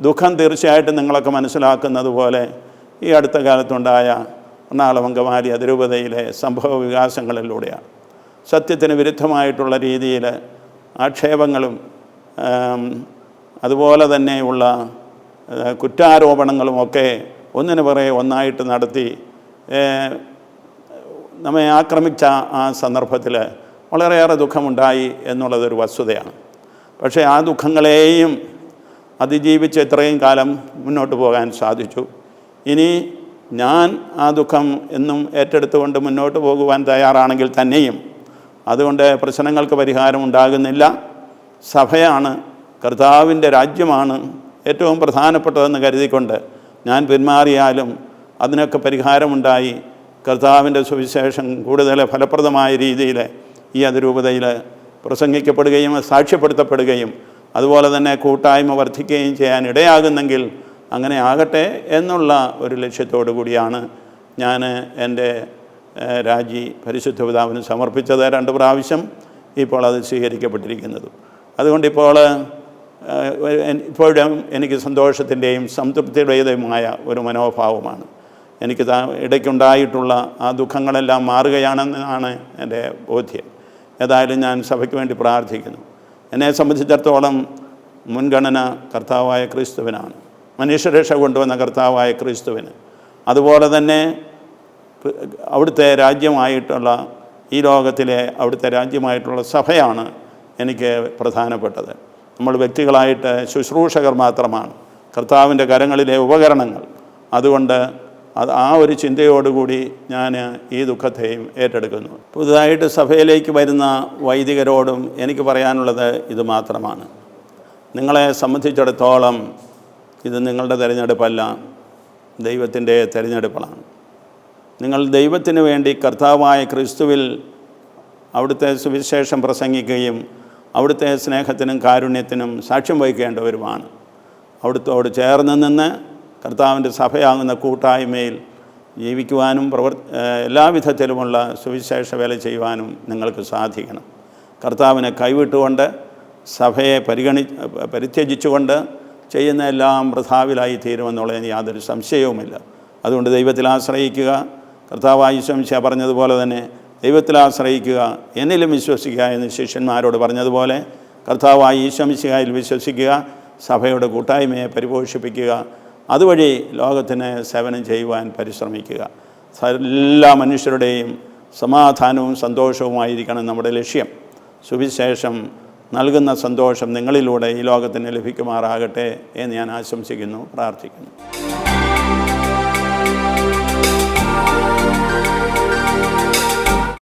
ദുഃഖം തീർച്ചയായിട്ടും നിങ്ങളൊക്കെ മനസ്സിലാക്കുന്നത് പോലെ ഈ അടുത്ത കാലത്തുണ്ടായ എറണാകുളം അതിരൂപതയിലെ സംഭവ വികാസങ്ങളിലൂടെയാണ്. സത്യത്തിന് വിരുദ്ധമായിട്ടുള്ള രീതിയിൽ ആക്ഷേപങ്ങളും അതുപോലെ തന്നെയുള്ള കുറ്റാരോപണങ്ങളുമൊക്കെ ഒന്നിനു പുറകെ ഒന്നായിട്ട് നടത്തി നമ്മെ ആക്രമിച്ച ആ സന്ദർഭത്തിൽ വളരെയേറെ ദുഃഖമുണ്ടായി എന്നുള്ളതൊരു വസ്തുതയാണ്. പക്ഷേ ആ ദുഃഖങ്ങളെയും അതിജീവിച്ച് ഇത്രയും കാലം മുന്നോട്ട് പോകാൻ സാധിച്ചു. ഇനി ഞാൻ ആ ദുഃഖം എന്നും ഏറ്റെടുത്തുകൊണ്ട് മുന്നോട്ട് പോകുവാൻ തയ്യാറാണെങ്കിൽ തന്നെയും അതുകൊണ്ട് പ്രശ്നങ്ങൾക്ക് പരിഹാരം ഉണ്ടാകുന്നില്ല. സഭയാണ് കർത്താവിന്റെ രാജ്യമാണ് ഏറ്റവും പ്രധാനപ്പെട്ടതെന്ന് കരുതിക്കൊണ്ട് ഞാൻ പിന്മാറിയാലും അതിനൊക്കെ പരിഹാരമുണ്ടായി. കർത്താവിന്റെ സുവിശേഷം കൂടുതൽ ഫലപ്രദമായ രീതിയിൽ ഈ അതിരൂപതയിൽ പ്രസംഗിക്കപ്പെടുകയും സാക്ഷ്യപ്പെടുത്തപ്പെടുകയും അതുപോലെ തന്നെ കൂട്ടായ്മ വർദ്ധിക്കുകയും ചെയ്യാൻ ഇടയാകുന്നെങ്കിൽ അങ്ങനെ ആകട്ടെ എന്നുള്ള ഒരു ലക്ഷ്യത്തോടു കൂടിയാണ് ഞാൻ എന്റെ രാജി പരിശുദ്ധ പിതാവിന് സമർപ്പിച്ചത് രണ്ട് പ്രാവശ്യം ഇപ്പോൾ അത് സ്വീകരിക്കപ്പെട്ടിരിക്കുന്നത്. അതുകൊണ്ട് ഇപ്പോൾ ഇപ്പോഴും എനിക്ക് സന്തോഷത്തിന്റെയും സംതൃപ്തിയുടേതുമായ ഒരു മനോഭാവമാണ്. എനിക്ക് ഇടയ്ക്കുണ്ടായിട്ടുള്ള ആ ദുഃഖങ്ങളെല്ലാം മാറുകയാണെന്നാണ് എന്റെ ബോധ്യം. ഏതായാലും ഞാൻ സഭയ്ക്ക് വേണ്ടി പ്രാർത്ഥിക്കുന്നു. എന്നെ സംബന്ധിച്ചിടത്തോളം മുൻഗണന കർത്താവായ ക്രിസ്തുവിനാണ്. മനുഷ്യരക്ഷ കൊണ്ടുവന്ന കർത്താവായ ക്രിസ്തുവിന്. അതുപോലെ തന്നെ അവിടുത്തെ രാജ്യമായിട്ടുള്ള ഈ ലോകത്തിലെ അവിടുത്തെ രാജ്യമായിട്ടുള്ള സഭയാണ് എനിക്ക് പ്രധാനപ്പെട്ടത്. നമ്മൾ വ്യക്തികളായിട്ട് ശുശ്രൂഷകർ മാത്രമാണ്. കർത്താവിന്റെ കരങ്ങളിലെ ഉപകരണങ്ങൾ. അതുകൊണ്ട് അത് ആ ഒരു ചിന്തയോടുകൂടി ഞാൻ ഈ ദുഃഖത്തെയും ഏറ്റെടുക്കുന്നു. പുതുതായിട്ട് സഭയിലേക്ക് വരുന്ന വൈദികരോടും എനിക്ക് പറയാനുള്ളത് ഇത് മാത്രമാണ്. നിങ്ങളെ സംബന്ധിച്ചിടത്തോളം ഇത് നിങ്ങളുടെ തിരഞ്ഞെടുപ്പല്ല ദൈവത്തിന്റെ തിരഞ്ഞെടുപ്പാണ് നിങ്ങൾ ദൈവത്തിന് വേണ്ടി കർത്താവായ ക്രിസ്തുവിൽ അവിടുത്തെ സുവിശേഷം പ്രസംഗിക്കുകയും അവിടുത്തെ സ്നേഹത്തിനും കാരുണ്യത്തിനും സാക്ഷ്യം വഹിക്കേണ്ടവരുമാണ്. അവിടുത്തോട് ചേർന്ന് നിന്ന് കർത്താവിന്റെ സഭയാകുന്ന കൂട്ടായ്മയിൽ ജീവിക്കുവാനും പ്രവർ എല്ലാവിധത്തിലുമുള്ള സുവിശേഷ വേല ചെയ്യുവാനും നിങ്ങൾക്ക് സാധിക്കണം. കർത്താവിനെ കൈവിട്ടുകൊണ്ട് സഭയെ പരിഗണി പരിത്യജിച്ചുകൊണ്ട് ചെയ്യുന്ന എല്ലാം വൃഥാവിലായി തീരുമെന്നുള്ളതിന് യാതൊരു സംശയവുമില്ല. അതുകൊണ്ട് ദൈവത്തിൽ ആശ്രയിക്കുക. കർത്താവായി ശംശ പറഞ്ഞതുപോലെ തന്നെ ദൈവത്തിൽ ആശ്രയിക്കുക. എന്നിലും വിശ്വസിക്കുക എന്ന് ശിഷ്യന്മാരോട് പറഞ്ഞതുപോലെ കർത്താവായി ഈശ്വമിശിഹായിൽ വിശ്വസിക്കുക. സഭയുടെ കൂട്ടായ്മയെ പരിപോഷിപ്പിക്കുക. അതുവഴി ലോകത്തിന് സേവനം ചെയ്യുവാൻ പരിശ്രമിക്കുക. എല്ലാ മനുഷ്യരുടെയും സമാധാനവും സന്തോഷവുമായിരിക്കണം നമ്മുടെ ലക്ഷ്യം. സുവിശേഷം നൽകുന്ന സന്തോഷം നിങ്ങളിലൂടെ ഈ ലോകത്തിന് ലഭിക്കുമാറാകട്ടെ എന്ന് ഞാൻ ആശംസിക്കുന്നു പ്രാർത്ഥിക്കുന്നു.